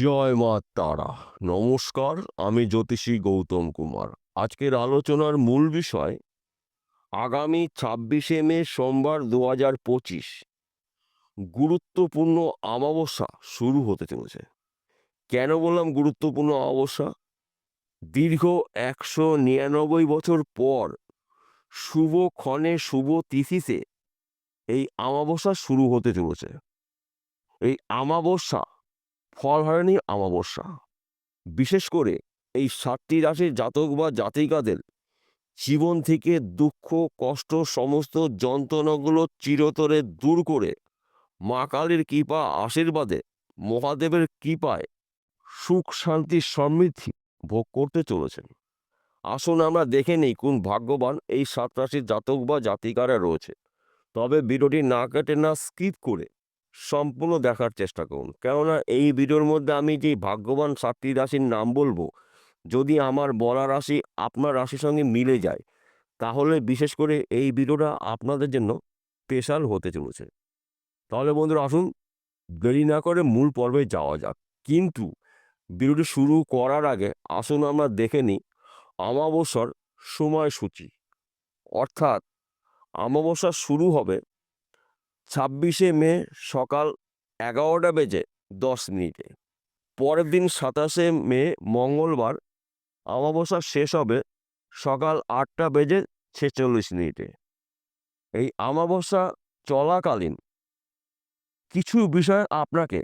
জয় মা তারা। নমস্কার, আমি জ্যোতিষী গৌতম কুমার। আজকের আলোচনার মূল বিষয়, আগামী ছাব্বিশে মে সোমবার দু হাজার পঁচিশ, গুরুত্বপূর্ণ অমাবস্যা শুরু হতে চলেছে। কেন বললাম গুরুত্বপূর্ণ অমাবস্যা? দীর্ঘ একশো নিরানব্বই বছর পর শুভ ক্ষণে শুভ তিথিতে এই অমাবস্যা শুরু হতে চলেছে। এই অমাবস্যা ফলহারিণী অমাবস্যা। বিশেষ করে এই সাতটি রাশির জাতক বা জাতিকাদের জীবন থেকে দুঃখ, কষ্ট, সমস্ত যন্ত্রণাগুলো চিরতরে দূর করে মা কালীর কৃপা, আশীর্বাদে মহাদেবের কৃপায় সুখ, শান্তি, সমৃদ্ধি ভোগ করতে চলেছেন। আসুন আমরা দেখে নেই কোন ভাগ্যবান এই সাত রাশির জাতক বা জাতিকারা রয়েছে। তবে ভিডিওটি না কেটে না স্কিপ করে সম্পূর্ণ দেখার চেষ্টা করুন। কেননা এই ভিডিওর মধ্যে আমি যে ভাগ্যবান সাতটি রাশির নাম বলব, যদি আমার বলা রাশি আপনার রাশির সঙ্গে মিলে যায়, তাহলে বিশেষ করে এই ভিডিওটা আপনাদের জন্য স্পেশাল হতে চলেছে। তাহলে বন্ধুরা আসুন, দেরি না করে মূল পর্বে যাওয়া যাক। কিন্তু ভিডিওটি শুরু করার আগে আসুন আমরা দেখে নিই অমাবস্যার সময়সূচি। অর্থাৎ অমাবস্যা শুরু হবে ছাব্বিশে মে সকাল এগারোটা বেজে দশ মিনিটে। পরের দিন সাতাশে মে মঙ্গলবার অমাবস্যা শেষ হবে সকাল আটটা বেজে ছেচল্লিশ মিনিটে। এই অমাবস্যা চলাকালীন কিছু বিষয়ে আপনাকে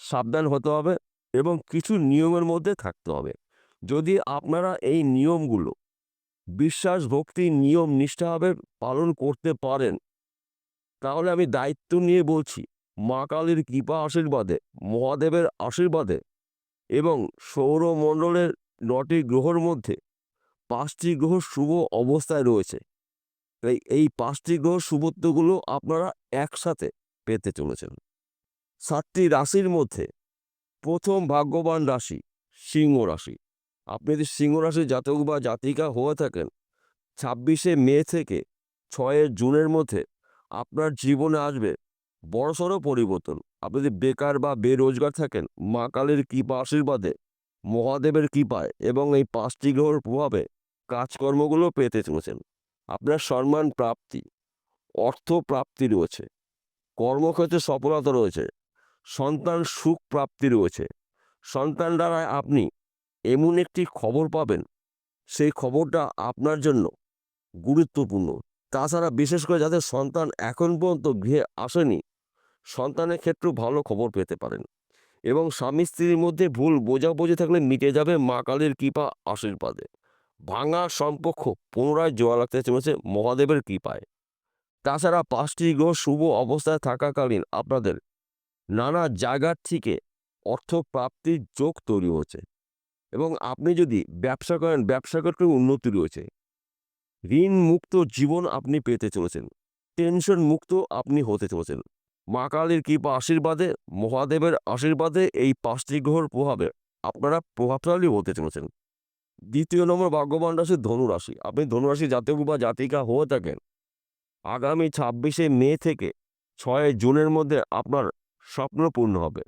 সাবধান হতে হবে এবং কিছু নিয়মের মধ্যে থাকতে হবে। যদি আপনারা এই নিয়মগুলো বিশ্বাস, ভক্তি, নিয়ম, নিষ্ঠাভাবে পালন করতে পারেন তাহলে আমি দায়িত্ব নিয়ে বলছি, মা কালীর কৃপা আশীর্বাদে, মহাদেবের আশীর্বাদে এবং সৌরমণ্ডলের নটি গ্রহর মধ্যে পাঁচটি গ্রহ শুভ অবস্থায় রয়েছে। তাই এই পাঁচটি গ্রহ শুভত্বগুলো আপনারা একসাথে পেতে চলেছেন। সাতটি রাশির মধ্যে প্রথম ভাগ্যবান রাশি সিংহ রাশি। আপনি যদি সিংহ রাশির জাতক বা জাতিকা হয়ে থাকেন, ছাব্বিশে মে থেকে ছয়ের জুনের মধ্যে আপনার জীবনে আসবে। বড়সড় পরিবর্তন। আপনি যদি বেকার বা বেরোজগার থাকেন, মা কালীর কৃপা আশীর্বাদে, মহাদেবের কৃপায় এবং এই পাঁচটি গ্রহর প্রভাবে কাজকর্মগুলো পেতে চলেছেন। আপনার সম্মান প্রাপ্তি, অর্থ প্রাপ্তি রয়েছে, কর্মক্ষেত্রে সফলতা রয়েছে, সন্তান সুখ প্রাপ্তি রয়েছে। সন্তান দ্বারা আপনি এমন একটি খবর পাবেন, সেই খবরটা আপনার জন্য গুরুত্বপূর্ণ। তাছাড়া বিশেষ করে যাদের সন্তান এখন পর্যন্ত গৃহে আসেনি, সন্তানের ক্ষেত্রেও ভালো খবর পেতে পারেন। এবং স্বামী স্ত্রীর মধ্যে ভুল বোঝাবুঝি থাকলে মিটে যাবে মা কালীর কৃপা আশীর্বাদে। ভাঙা সম্পর্ক পুনরায় জোয়া লাগতে চলেছে মহাদেবের কৃপায়। তাছাড়া পাঁচটি গ্রহ শুভ অবস্থায় থাকাকালীন আপনাদের নানা জায়গার থেকে অর্থ প্রাপ্তির যোগ তৈরি হচ্ছে এবং আপনি যদি ব্যবসা করেন, ব্যবসা করতে উন্নতি রয়েছে। ঋণ মুক্ত জীবন আপনি পেতে চলেছেন। টেনশন মুক্ত আপনি হতে চলেছেন। মা কালীর কৃপা আশীর্বাদে, মহাদেবের আশীর্বাদে এই পাঁচটি গ্রহর প্রভাবে আপনারা প্রভাবশালী হতে চলেছেন। দ্বিতীয় নম্বর ভাগ্যবান রাশি ধনুরাশি। আপনি ধনুরাশি জাতক বা জাতিকা হয়ে থাকেন। আগামী ছাব্বিশে মে থেকে ছয় জুনের মধ্যে আপনার স্বপ্ন পূর্ণ হবে।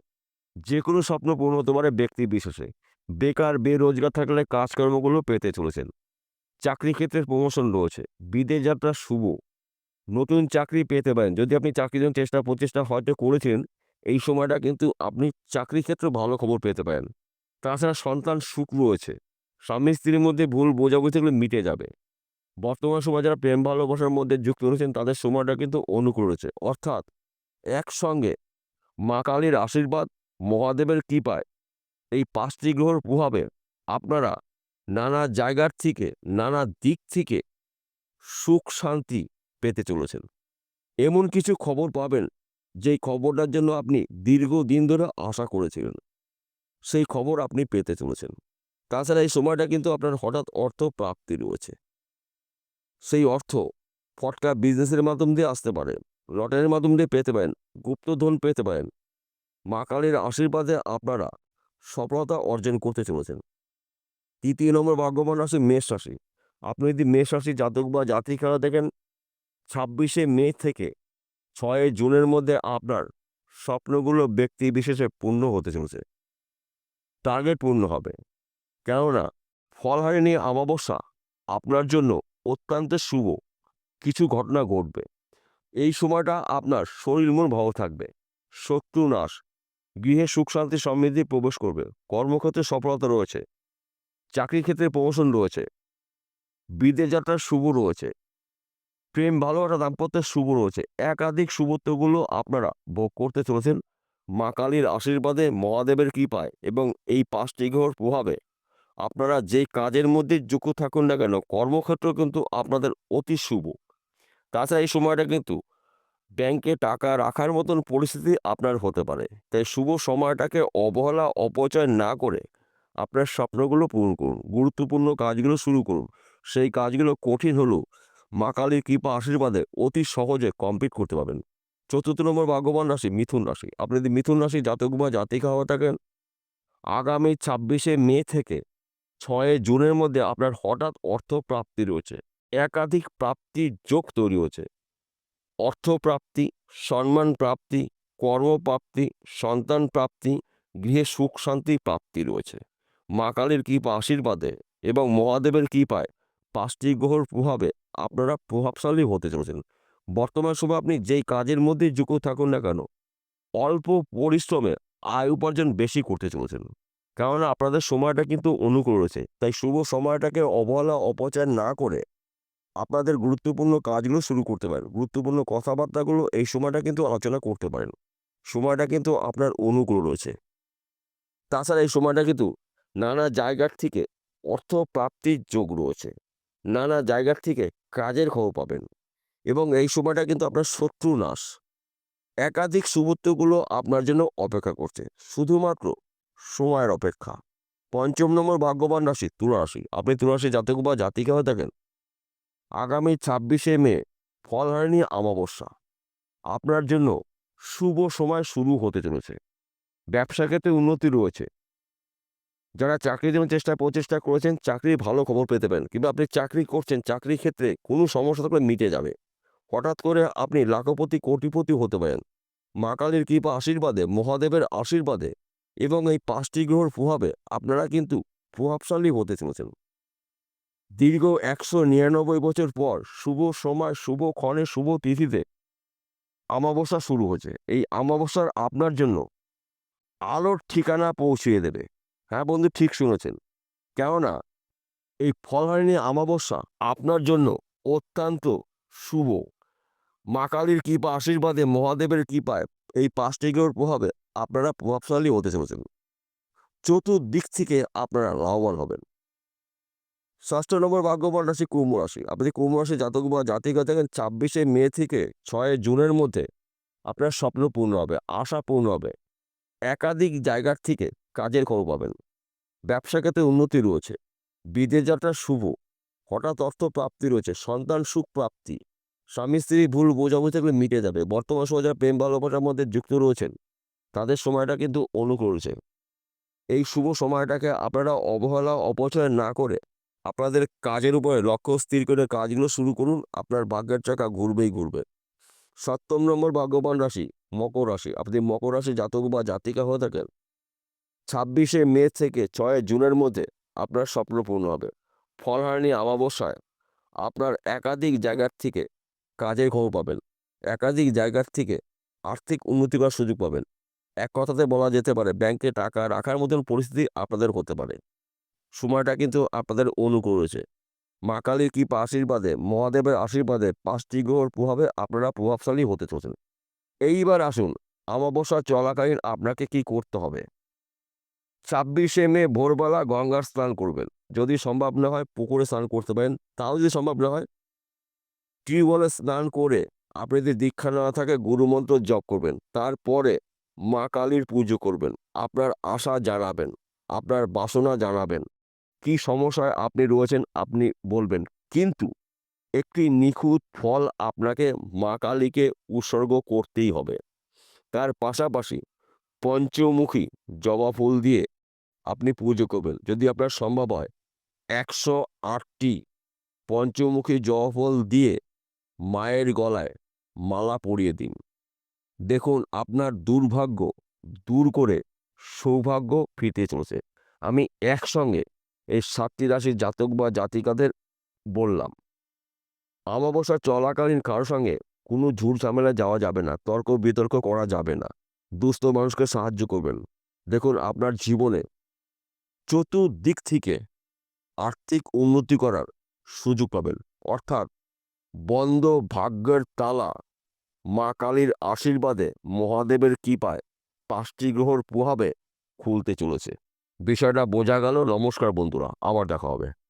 যে কোনো স্বপ্ন পূর্ণ হতে পারে ব্যক্তি বিশেষে। বেকার, বেরোজগার থাকলে কাজকর্মগুলো পেতে চলেছেন। চাকরি ক্ষেত্রে প্রমোশন রয়েছে। বিদেশ যাত্রা শুভ। নতুন চাকরি পেতে পারেন। যদি আপনি চাকরির জন্য চেষ্টা প্রচেষ্টা হয়তো করেছেন, এই সময়টা কিন্তু আপনি চাকরি ক্ষেত্রে ভালো খবর পেতে পারেন। তাছাড়া সন্তান সুখ রয়েছে। স্বামী স্ত্রীর মধ্যে ভুল বোঝাবুঝি থাকলে মিটে যাবে। বর্তমান সময় যারা প্রেম ভালোবাসার মধ্যে যুক্ত রয়েছেন, তাদের সময়টা কিন্তু অনুকূল রয়েছে। অর্থাৎ একসঙ্গে মা কালীর আশীর্বাদ, মহাদেবের কৃপায় এই পাঁচটি গ্রহর প্রভাবে আপনারা নানা জায়গার থেকে, নানা দিক থেকে সুখ শান্তি পেতে চলেছেন। এমন কিছু খবর পাবেন, যেই খবরটার জন্য আপনি দীর্ঘদিন ধরে আশা করেছিলেন। সেই খবর আপনি পেতে চলেছেন। তাছাড়া এই সময়টা কিন্তু আপনার হঠাৎ অর্থ প্রাপ্তি রয়েছে। সেই অর্থ ফটকা বিজনেসের মাধ্যম দিয়ে আসতে পারে, লটারির মাধ্যম দিয়ে পেতে পারেন, গুপ্তধন পেতে পারেন। মা কালীর আশীর্বাদে আপনারা সফলতা অর্জন করতে চলেছেন। তৃতীয় নম্বর ভাগ্যবান রাশি মেষ রাশি। আপনি যদি মেষ রাশি জাতক বা জাতিকারা দেখেন, ছাব্বিশে মে থেকে ছয় জুনের মধ্যে আপনার স্বপ্নগুলো ব্যক্তি বিশেষে পূর্ণ হতে চলেছে। টার্গেট পূর্ণ হবে। কেননা ফলহারিণী অমাবস্যা আপনার জন্য অত্যন্ত শুভ কিছু ঘটনা ঘটবে। এই সময়টা আপনার শরীর মন ভালো থাকবে, শত্রু নাশ, গৃহে সুখ শান্তি সমৃদ্ধি প্রবেশ করবে, কর্মক্ষেত্রে সফলতা রয়েছে। চাকরি ক্ষেত্রে প্রমোশন রয়েছে। বিদেশ যাত্রার শুভ রয়েছে। প্রেম, ভালোবাসা, দাম্পত্যের শুভ রয়েছে। একাধিক শুভত্বগুলো আপনারা ভোগ করতে চলেছেন। মা কালীর আশীর্বাদে মহাদেবের কৃপায় এবং এই পাঁচটি গ্রহর প্রভাবে আপনারা যে কাজের মধ্যে যুক্ত থাকুন না কেন, কর্মক্ষেত্র কিন্তু আপনাদের অতি শুভ। তাছাড়া এই সময়টা কিন্তু ব্যাংকে টাকা রাখার মতন পরিস্থিতি আপনার হতে পারে। তাই শুভ সময়টাকে অবহেলা, অপচয় না করে আপনার স্বপ্নগুলো পূরণ করুন, গুরুত্বপূর্ণ কাজগুলো শুরু করুন। সেই কাজগুলো কঠিন হলেও মা কালীর কৃপা আশীর্বাদে অতি সহজে কমপ্লিট করতে পারবেন। চতুর্থ নম্বর ভাগ্যবান রাশি মিথুন রাশি। আপনি যদি মিথুন রাশি জাতক বা জাতিকা হয়ে থাকেন, আগামী ছাব্বিশে মে থেকে ছয় জুনের মধ্যে আপনার হঠাৎ অর্থ প্রাপ্তি রয়েছে। একাধিক প্রাপ্তির যোগ তৈরি হচ্ছে অর্থপ্রাপ্তি, সম্মান প্রাপ্তি, কর্মপ্রাপ্তি, সন্তান প্রাপ্তি, গৃহে সুখ শান্তি প্রাপ্তি রয়েছে। মা কালীর কৃপা আশীর্বাদে এবং মহাদেবের কৃপায় পাঁচটি গ্রহর প্রভাবে আপনারা প্রভাবশালী হতে চলেছেন। বর্তমান সময় আপনি যেই কাজের মধ্যে যুক্ত থাকুন না কেন, অল্প পরিশ্রমে আয় উপার্জন বেশি করতে চলেছেন। কেননা আপনাদের সময়টা কিন্তু অনুকূল রয়েছে, তাই শুভ সময়টাকে অবহেলা, অপচয় না করে আপনাদের গুরুত্বপূর্ণ কাজগুলো শুরু করতে পারেন। গুরুত্বপূর্ণ কথাবার্তাগুলো এই সময়টা কিন্তু আলোচনা করতে পারেন। সময়টা কিন্তু আপনার অনুকূল রয়েছে। তাছাড়া এই সময়টা কিন্তু নানা জায়গার থেকে অর্থ প্রাপ্তির যোগ রয়েছে। নানা জায়গার থেকে কাজের খবর পাবেন এবং এই সময়টা কিন্তু আপনার শত্রু নাশ। একাধিক শুভত্বগুলো আপনার জন্য অপেক্ষা করছে। শুধুমাত্র সময়ের অপেক্ষা। পঞ্চম নম্বর ভাগ্যবান রাশি তুলা রাশি আপনি তুলা রাশি জাতক বা জাতিকা হয়ে থাকেন। আগামী ছাব্বিশে মে ফলহারিণী অমাবস্যা। আপনার জন্য শুভ সময় শুরু হতে চলেছে। ব্যবসা ক্ষেত্রে উন্নতি রয়েছে। যারা চাকরির জন্য চেষ্টা প্রচেষ্টা করেছেন, চাকরির ভালো খবর পেতে পারেন। কিংবা আপনি চাকরি করছেন, চাকরির ক্ষেত্রে কোনো সমস্যা থাকলে মিটে যাবে। হঠাৎ করে আপনি লাখপতি কোটিপতি হতে পারেন। মা কালীর কৃপা আশীর্বাদে, মহাদেবের আশীর্বাদে এবং এই পাঁচটি গ্রহর প্রভাবে আপনারা কিন্তু প্রভাবশালী হতে চলেছেন। দীর্ঘ একশো নিরানব্বই বছর পর শুভ সময়, শুভ ক্ষণে, শুভ তিথিতে অমাবস্যা শুরু হয়েছে। এই অমাবস্যার আপনার জন্য আলোর ঠিকানা পৌঁছিয়ে দেবে। হ্যাঁ বন্ধু, ঠিক শুনেছেন। কেননা এই ফলহারিণী অমাবস্যা আপনার জন্য অত্যন্ত শুভ। মা কালীর কৃপা, আশীর্বাদে, মহাদেবের কৃপায় এই পাঁচটি গ্রহের প্রভাবে আপনারা প্রভাবশালী হতে চলেছেন। চতুর্দিক থেকে আপনারা লাভবান হবেন। ষষ্ঠ নম্বর ভাগ্যবান রাশি কুম্ভ রাশি। আপনি কুম্ভ রাশি জাতক বা জাতিকা থাকেন, ছাব্বিশে মে থেকে ছয় জুনের মধ্যে আপনার স্বপ্ন পূর্ণ হবে, আশা পূর্ণ হবে। একাধিক জায়গার থেকে কাজের খবর পাবেন। ব্যবসা ক্ষেত্রে উন্নতি রয়েছে। বিদেশ যাত্রা শুভ। হঠাৎ অর্থ প্রাপ্তি রয়েছে, সন্তান সুখ প্রাপ্তি। স্বামী স্ত্রী ভুল বোঝাবুঝি থাকলে মিটে যাবে। বর্তমান সময় যারা প্রেম ভালোবাসার মধ্যে যুক্ত রয়েছেন। তাদের সময়টা কিন্তু অনুকূল রয়েছে। এই শুভ সময়টাকে আপনারা অবহেলা, অপচয় না করে আপনাদের কাজের উপরে লক্ষ্য স্থির করে কাজগুলো শুরু করুন। আপনার ভাগ্যের চাকা ঘুরবেই ঘুরবে। সপ্তম নম্বর ভাগ্যবান রাশি, মকর রাশি। আপনি মকর রাশি জাতক বা জাতিকা হয়ে থাকেন। ছাব্বিশে মে থেকে ছয় জুনের মধ্যে আপনার স্বপ্ন পূর্ণ হবে। ফলহারিণী অমাবস্যায় আপনার একাধিক জায়গার থেকে কাজের খবর পাবেন। একাধিক জায়গার থেকে আর্থিক উন্নতি করার সুযোগ পাবেন। এক কথাতে বলা যেতে পারে, ব্যাংকে টাকা রাখার মতন পরিস্থিতি আপনাদের হতে পারে। সময়টা কিন্তু আপনাদের অনুকূল রয়েছে। মা কালীর কৃপা আশীর্বাদে, মহাদেবের আশীর্বাদে পাঁচটি গ্রহর প্রভাবে আপনারা প্রভাবশালী হতে চলেছেন। এইবার আসুন, অমাবস্যা চলাকালীন আপনাকে কি করতে হবে? ছাব্বিশে মে ভোরবেলা গঙ্গার স্নান করবেন। যদি সম্ভব না হয় পুকুরে স্নান করতে পারেন। তাও যদি সম্ভব না হয় টিউবওয়েলে স্নান করে আপনি যদি দীক্ষা না থাকে গুরুমন্ত্র জপ করবেন। তারপরে মা কালীর পুজো করবেন। আপনার আশা জানাবেন। আপনার বাসনা জানাবেন। কি সমস্যায় আপনি রয়েছেন আপনি বলবেন। কিন্তু একটি নিখুঁত ফল আপনাকে মা কালীকে উৎসর্গ করতেই হবে। তার পাশাপাশি পঞ্চমুখী জবা ফুল দিয়ে আপনি পুজো করবেন। যদি আপনার সম্ভব হয়, একশো আটটি পঞ্চমুখী জবা ফুল দিয়ে মায়ের গলায় মালা পরিয়ে দিন। দেখুন, আপনার দুর্ভাগ্য দূর করে সৌভাগ্য ফিরতে চলেছে। আমি একসঙ্গে এই সাতটি রাশির জাতক বা জাতিকাদের বললাম অমাবস্যা চলাকালীন কারোর সঙ্গে কোনো ঝুট ঝামেলা যাওয়া যাবে না, তর্ক বিতর্ক করা যাবে না। দুস্থ মানুষকে সাহায্য করবেন। দেখুন, আপনার জীবনে চতুর্দিক থেকে আর্থিক উন্নতি করার সুযোগ পাবেন। অর্থাৎ বন্ধ ভাগ্যের তালা মা কালীর আশীর্বাদে মহাদেবের কৃপায় পাঁচটি গ্রহর প্রভাবে খুলতে চলেছে। বিষয়টা বোঝা গেল। নমস্কার বন্ধুরা, আবার দেখা হবে।